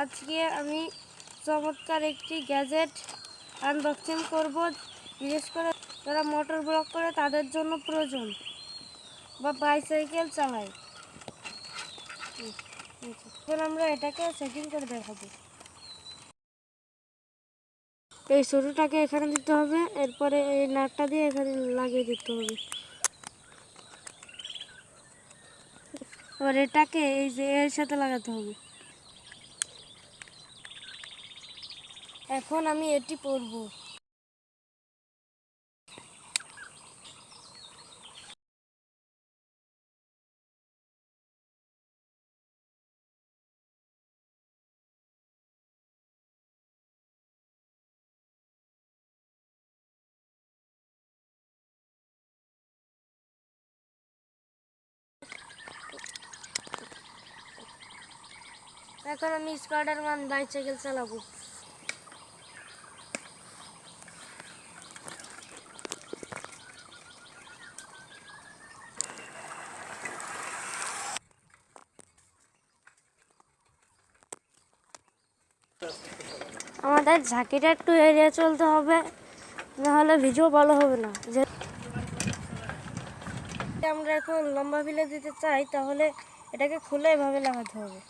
আজকে আমি চমৎকার একটি গ্যাজেট আনবক্সিং করব, বিশেষ করে যারা মোটর ব্লক করে তাদের জন্য প্রয়োজন বা বাইসাইকেল চালায়। এখন আমরা এটাকে সেটিং করে দেখাবো। এই শুরুটাকে এখানে দিতে হবে, এরপরে এই নাটটা দিয়ে এখানে লাগিয়ে দিতে হবে। এবার এটাকে এই যে এর সাথে লাগাতে হবে। এখন আমি এটি পরবো। এখন আমি স্পাইডার ম্যান বাইসাইকেল চালাবো। আমাদের ঝাঁকিটা একটু এড়িয়ে চলতে হবে, নাহলে ভিজিও ভালো হবে না। যে আমরা এখন লম্বা ফিলে দিতে চাই, তাহলে এটাকে খুলে এভাবে লাগাতে হবে।